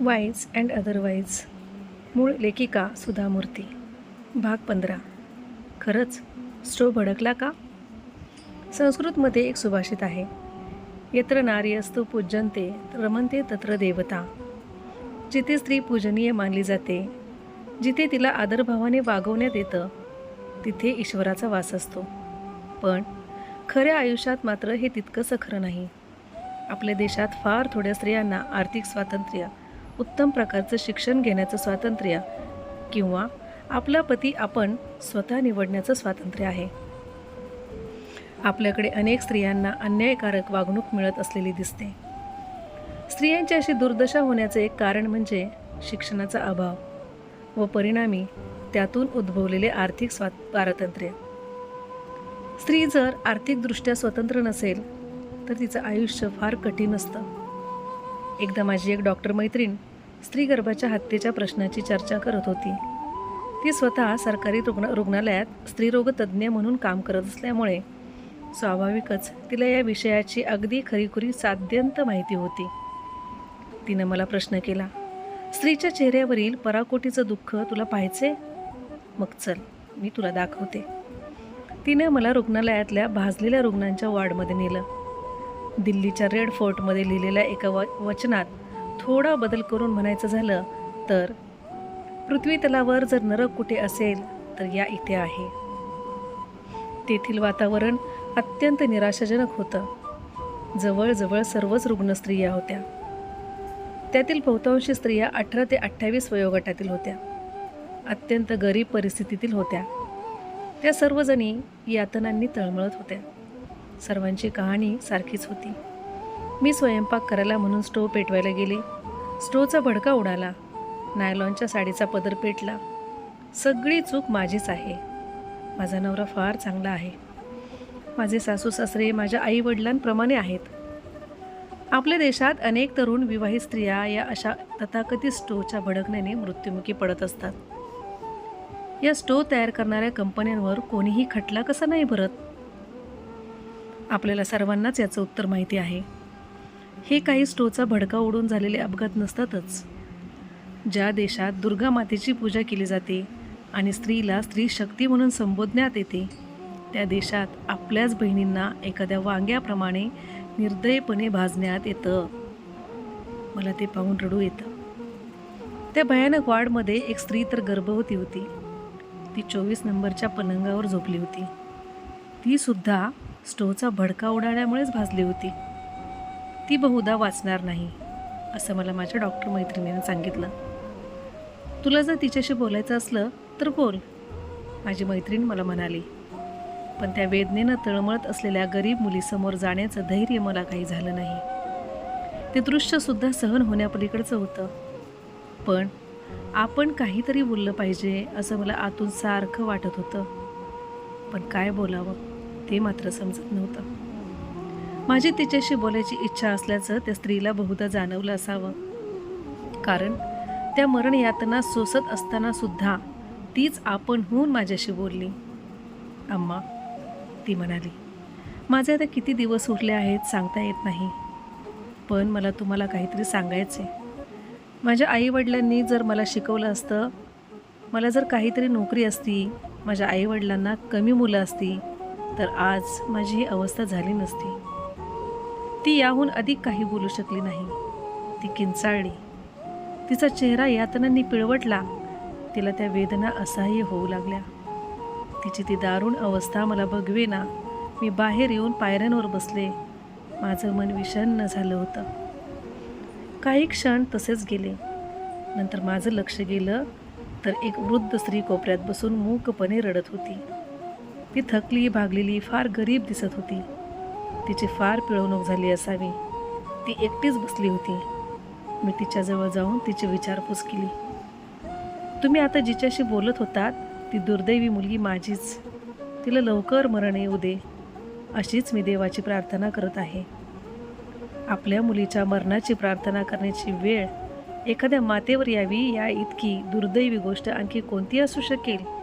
Wise and otherwise मूळ लेखिका सुधा मूर्ती भाग पंधरा. खरंच स्टो भडकला का? संस्कृतमध्ये एक सुभाषित आहे. यत्र नारी असतो पूजनते रमनते तत्र देवता. जिथे स्त्री पूजनीय मानली जाते जिथे तिला आदरभावाने वागवण्यात येतं तिथे ईश्वराचा वास असतो. पण खऱ्या आयुष्यात मात्र हे तितकंसं खरं नाही. आपल्या देशात फार थोड्या स्त्रियांना आर्थिक स्वातंत्र्य उत्तम प्रकारचं शिक्षण घेण्याचं स्वातंत्र्य किंवा आपला पती आपण स्वतः निवडण्याचं स्वातंत्र्य आहे. आपल्याकडे अनेक स्त्रियांना अन्यायकारक वागणूक मिळत असलेली दिसते. स्त्रियांची अशी दुर्दशा होण्याचं एक कारण म्हणजे शिक्षणाचा अभाव व परिणामी त्यातून उद्भवलेले आर्थिक स्वा पारतंत्र्य. स्त्री जर आर्थिकदृष्ट्या स्वतंत्र नसेल तर तिचं आयुष्य फार कठीण असतं. एकदा माझी एक डॉक्टर मैत्रीण स्त्री गर्भाच्या हत्येच्या प्रश्नाची चर्चा करत होती. ती स्वतः सरकारी रुग्ण रुग्णालयात स्त्रीरोगतज्ज्ञ म्हणून काम करत असल्यामुळे स्वाभाविकच तिला या विषयाची अगदी खरीखुरी साध्यंत माहिती होती. तिनं मला प्रश्न केला स्त्रीच्या चेहऱ्यावरील पराकोटीचं दुःख तुला पाहायचे मग चल मी तुला दाखवते. तिनं मला रुग्णालयातल्या भाजलेल्या रुग्णांच्या वार्डमध्ये नेलं. दिल्लीच्या रेड फोर्टमध्ये लिहिलेल्या एका व वचनात थोडा बदल करून म्हणायचं झालं तर पृथ्वी तलावर जर नरक कुठे असेल तर या इथे आहे. तेथील वातावरण अत्यंत निराशाजनक होतं. जवळजवळ सर्वच रुग्ण स्त्रिया होत्या. त्यातील बहुतांशी स्त्रिया अठरा ते अठ्ठावीस वयोगटातील होत्या. अत्यंत गरीब परिस्थितीतील होत्या. त्या सर्वजणी यातनांनी तळमळत होत्या. सर्वांची कहाणी सारखीच होती. मी स्वयंपाक करायला म्हणून स्टोव पेटवायला गेले. स्टोवचा भडका उडाला. नायलॉनच्या साडीचा पदर पेटला. सगळी चूक माझीच आहे. माझा नवरा फार चांगला आहे. माझे सासू सासरे माझ्या आई वडिलांप्रमाणे आहेत. आपल्या देशात अनेक तरुण विवाहित स्त्रिया या अशा तथाकथित स्टोवच्या भडकण्याने मृत्युमुखी पडत असतात. या स्टोव तयार करणाऱ्या कंपन्यांवर कोणीही खटला कसा नाही भरत? आपल्याला सर्वांनाच याचं उत्तर माहिती आहे. हे काही स्टोचा भडका उडून झालेले अपघात नसतातच. ज्या देशात दुर्गा मातेची पूजा केली जाते आणि स्त्रीला स्त्री शक्ती म्हणून संबोधण्यात येते त्या देशात आपल्याच बहिणींना एखाद्या वांग्याप्रमाणे निर्दयपणे भाजण्यात येतं. मला ते पाहून रडू येतं. त्या भयानक वार्डमध्ये एक स्त्री तर गर्भवती होती. ती चोवीस नंबरच्या पलंगावर झोपली होती. तीसुद्धा स्टोचा स्टोवचा भडका उडाल्यामुळेच भाजली होती. ती बहुधा वाचणार नाही असं मला माझ्या डॉक्टर मैत्रिणीने सांगितलं. तुला जर तिच्याशी बोलायचं असलं तर बोल माझी मैत्रीण मला म्हणाली. पण त्या वेदनेनं तळमळत असलेल्या गरीब मुलीसमोर जाण्याचं धैर्य मला काही झालं नाही. ते दृश्यसुद्धा सहन होण्यापलीकडचं होतं. पण आपण काहीतरी बोललं पाहिजे असं मला आतून सारखं वाटत होतं. पण काय बोलावं? ते मात्र समजत नव्हतं. माझी तिच्याशी बोलायची इच्छा असल्याचं त्या स्त्रीला बहुधा जाणवलं असावं. कारण त्या मरण यातना सोसत असताना सुद्धा तीच आपण होऊन माझ्याशी बोलली. अम्मा ती म्हणाली माझे आता किती दिवस उरले आहेत सांगता येत नाही. पण मला तुम्हाला काहीतरी सांगायचे माझ्या आईवडिलांनी जर मला शिकवलं असतं मला जर काहीतरी नोकरी असती माझ्या आईवडिलांना कमी मुलं असती तर आज माझी ही अवस्था झाली नसती. ती याहून अधिक काही बोलू शकली नाही. ती किंचाळली. तिचा चेहरा यातनांनी पिळवटला. तिला त्या वेदना असह्य होऊ लागल्या. तिची ती दारुण अवस्था मला बघवेना. मी बाहेर येऊन पायऱ्यांवर बसले. माझं मन विषण्ण झालं होतं. काही क्षण तसेच गेले. नंतर माझं लक्ष गेलं तर एक वृद्ध स्त्री कोपऱ्यात बसून मूकपणे रडत होती. ती थकली भागलेली फार गरीब दिसत होती. तिची फार पिळवणूक झाली असावी. ती एकटीच बसली होती. मी तिच्याजवळ जाऊन तिची विचारपूस केली. तुम्ही आता जिच्याशी बोलत होतात ती दुर्दैवी मुलगी माझीच. तिला लवकर मरण येऊ दे. अशीच मी देवाची प्रार्थना करत आहे. आपल्या मुलीच्या मरणाची प्रार्थना करण्याची वेळ एखाद्या मातेवर यावी या इतकी दुर्दैवी गोष्ट आणखी कोणती असू शकेल?